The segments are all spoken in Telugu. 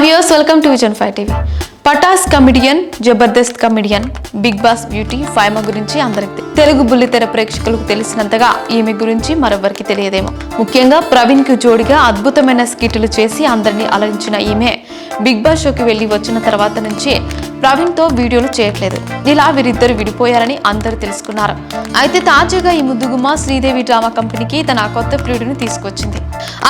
viewers, welcome to Vision 5 TV. Patas comedian Jabardasth comedian Bigg Boss beauty Faima గురించి అందరికి తెలుగు బుల్లితెర ప్రేక్షకులకు తెలిసినంతగా ఈమె గురించి మరొవరికి తెలియదేమో. ముఖ్యంగా ప్రవీణ్కు జోడిగా అద్భుతమైన స్కిట్లు చేసి అందరినీ అలరించిన ఈమె బిగ్ బాస్ షోకి వెళ్ళి వచ్చిన తర్వాత నుంచి ప్రవీణ్తో వీడియోలు చేయట్లేదు. ఇలా వీరిద్దరు విడిపోయారని అందరూ తెలుసుకున్నారు. అయితే తాజాగా ఈ ముద్దుగుమ్మ శ్రీదేవి డ్రామా కంపెనీకి తన కొత్త ప్రియుడిని తీసుకొచ్చింది.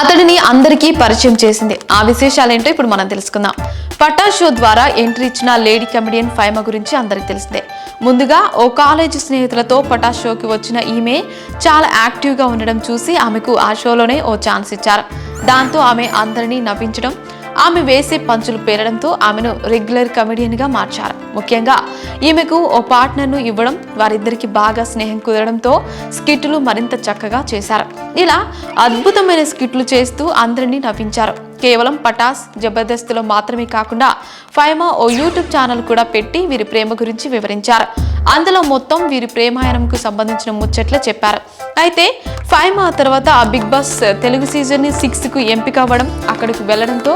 అతడిని అందరికీ పరిచయం చేసింది. ఆ విశేషాలేంటో ఇప్పుడు మనం తెలుసుకుందాం. పట్టా షో ద్వారా ఎంట్రీ ఇచ్చిన లేడీ కమెడియన్ ఫైమ గురించి అందరికి తెలిసిందే. ముందుగా ఓ కాలేజీ స్నేహితులతో పటా షోకి వచ్చిన ఈమె చాలా యాక్టివ్గా ఉండడం చూసి ఆమెకు ఆ షోలోనే ఓ ఛాన్స్ ఇచ్చారు. దాంతో ఆమె అందరినీ నవ్వించడం ఆమె వేసే పంచులు పేరడంతో ఆమెను రెగ్యులర్ కమెడియన్గా మార్చారు. ముఖ్యంగా ఈమెకు ఓ పార్ట్నర్ను ఇవ్వడం వారిద్దరికి బాగా స్నేహం కుదరడంతో స్కిట్లు మరింత చక్కగా చేశారు. ఇలా అద్భుతమైన స్కిట్లు చేస్తూ అందరినీ నవ్వించారు. కేవలం పటాస్ జబర్దస్త్లో మాత్రమే కాకుండా ఫైమా ఓ యూట్యూబ్ ఛానల్ కూడా పెట్టి వీరి ప్రేమ గురించి వివరించారు. అందులో మొత్తం వీరి ప్రేమాయణంకు సంబంధించిన ముచ్చట్లు చెప్పారు. అయితే ఫైమా తర్వాత ఆ బిగ్ బాస్ తెలుగు సీజన్ సిక్స్కు ఎంపిక అవ్వడం అక్కడికి వెళ్ళడంతో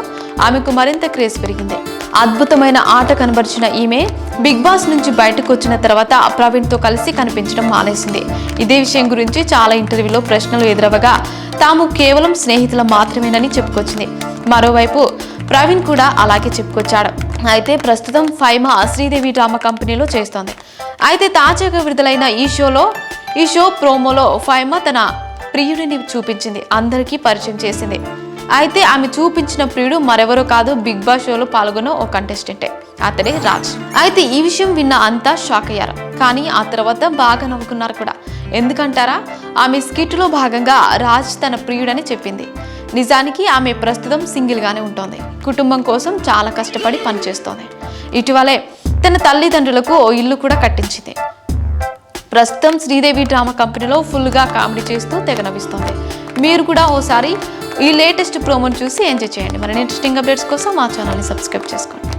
ఆమెకు మరింత క్రేజ్ పెరిగింది. అద్భుతమైన ఆట కనబరిచిన ఈమె బిగ్ బాస్ నుంచి బయటకు వచ్చిన తర్వాత ప్రవీణ్తో కలిసి కనిపించడం మానేసింది. ఇదే విషయం గురించి చాలా ఇంటర్వ్యూలో ప్రశ్నలు ఎదురవగా తాము కేవలం స్నేహితుల మాత్రమేనని చెప్పుకొచ్చింది. మరోవైపు ప్రవీణ్ కూడా అలాగే చెప్పుకొచ్చాడు. అయితే ప్రస్తుతం ఫైమా శ్రీదేవి డ్రామా కంపెనీలో చేస్తోంది. అయితే తాజాగా విడుదలైన ఈ షోలో ఈ షో ప్రోమోలో ఫైమా తన ప్రియుడిని చూపించింది. అందరికీ పరిచయం చేసింది. అయితే ఆమె చూపించిన ప్రియుడు మరెవరో కాదు బిగ్ బాస్ షోలో పాల్గొన్న ఓ కంటెస్టెంటే అతడే రాజ్. అయితే ఈ విషయం విన్న అంతా షాక్ అయ్యారు. కానీ ఆ తర్వాత బాగా నవ్వుకున్నారు కూడా. ఎందుకంటారా? ఆమె స్కిట్లో భాగంగా రాజ్ తన ప్రియుడని చెప్పింది. నిజానికి ఆమె ప్రస్తుతం సింగిల్గానే ఉంటుంది. కుటుంబం కోసం చాలా కష్టపడి పనిచేస్తోంది. ఇటీవలే తన తల్లిదండ్రులకు ఓ ఇల్లు కూడా కట్టించింది. ప్రస్తుతం శ్రీదేవి డ్రామా కంపెనీలో ఫుల్గా కామెడీ చేస్తూ తెగ నవ్విస్తోంది. మీరు కూడా ఓసారి ఈ లేటెస్ట్ ప్రోమోని చూసి ఎంజాయ్ చేయండి. మరి ఇంట్రెస్టింగ్ అప్డేట్స్ కోసం మా ఛానల్ని సబ్స్క్రైబ్ చేసుకోండి.